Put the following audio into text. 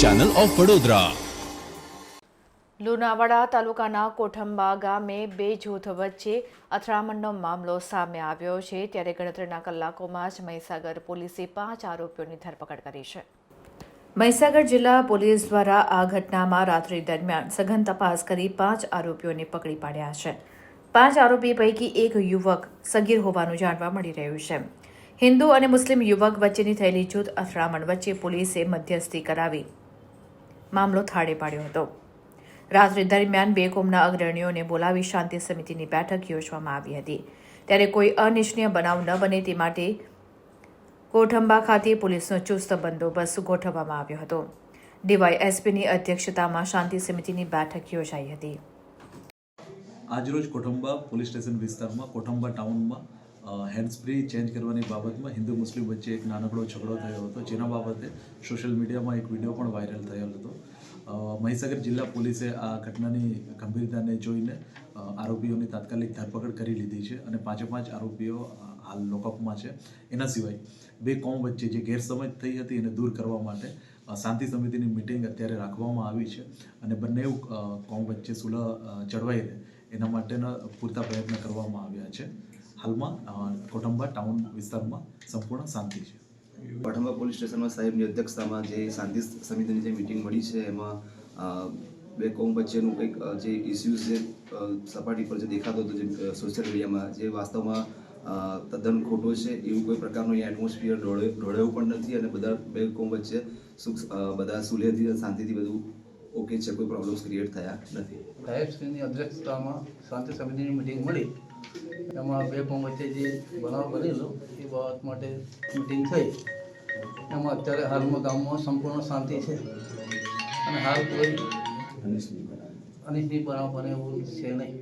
Channel of Vadodara Lunawada તાલુકાના કોઠંબા ગામે બે જૂથ વચ્ચે અથડામણનો મામલો સામે આવ્યો છે. ત્યારે ગણતરીના કલાકોમાં જ મહીસાગર પોલીસે પાંચ આરોપીઓની ધરપકડ કરી છે. મહીસાગર જિલ્લા પોલીસ દ્વારા આ ઘટનામાં રાત્રિ દરમિયાન સઘન તપાસ કરી પાંચ આરોપીઓને પકડી પાડ્યા છે. પાંચ આરોપી પૈકી એક યુવક સગીર હોવાનું જાણવા મળી રહ્યું છે. હિન્દુ અને મુસ્લિમ યુવક વચ્ચેની થયેલી જૂથ અથડામણ વચ્ચે પોલીસે મધ્યસ્થી કરાવી મામલો થાળે પાડ્યો હતો. રાત્રિ દરમિયાન બે કોમના અગ્રણીઓને બોલાવી શાંતિ સમિતિની બેઠક યોજવામાં આવી હતી. ત્યારે કોઈ અનિચ્છનીય બનાવ ન બને તે માટે કોઠંબા ખાતે પોલીસનો ચુસ્ત બંદોબસ્ત ગોઠવવામાં આવ્યો હતો. ડીવાયએસપીની અધ્યક્ષતામાં શાંતિ સમિતિની બેઠક યોજાઈ હતી. આજરોજ કોઠંબા પોલીસ સ્ટેશન વિસ્તારમાં, કોઠંબા ટાઉનમાં હેન્ડ સ્પ્રે ચેન્જ કરવાની બાબતમાં હિન્દુ મુસ્લિમ વચ્ચે એક નાનકડો ઝઘડો થયો હતો. જેના બાબતે સોશિયલ મીડિયામાં એક વીડિયો પણ વાયરલ થયેલ હતો. મહીસાગર જિલ્લા પોલીસે આ ઘટનાની ગંભીરતાને જોઈને આરોપીઓની તાત્કાલિક ધરપકડ કરી લીધી છે અને પાંચે પાંચ આરોપીઓ હાલ લોકઅપમાં છે. એના સિવાય બે કોમ વચ્ચે જે ગેરસમજ થઈ હતી એને દૂર કરવા માટે શાંતિ સમિતિની મિટિંગ અત્યારે રાખવામાં આવી છે અને બંને કોમ વચ્ચે સુલહ જળવાઈ રહે એના માટેના પૂરતા પ્રયત્ન કરવામાં આવ્યા છે. હાલમાં કોટંબા ટાઉન વિસ્તારમાં સંપૂર્ણ શાંતિ છે. પઠંબા પોલીસ સ્ટેશનમાં સાહેબની અધ્યક્ષતામાં જે શાંતિ સમિતિની જે મિટિંગ મળી છે, એમાં બે કોમ વચ્ચેનું કંઈક જે ઇસ્યુઝ જે સપાટી પર જે દેખાતો હતો જે સોશિયલ મીડિયામાં જે વાસ્તવમાં તદ્દન ખોટો છે, એવું કોઈ પ્રકારનું અહીંયા એટમોસ્ફિયર ઢોળેવું પણ નથી અને બધા બે કોમ વચ્ચે સુખ બધા સુલેહથી શાંતિથી બધું ઓકે છે કોઈ પ્રોબ્લેમ્સ ક્રિએટ થયા નથી. સાહેબશ્રીની અધ્યક્ષતામાં શાંતિ સમિતિની મિટિંગ મળી. એમાં બે કોમ વચ્ચે જે બનાવ બનેલો એ બાબત માટે મિટિંગ થઈ. એમાં અત્યારે હાલમાં ગામમાં સંપૂર્ણ શાંતિ છે. અને હાલ કોઈ અનિશ્ચિત બનાવ. બને એવું છે નહીં.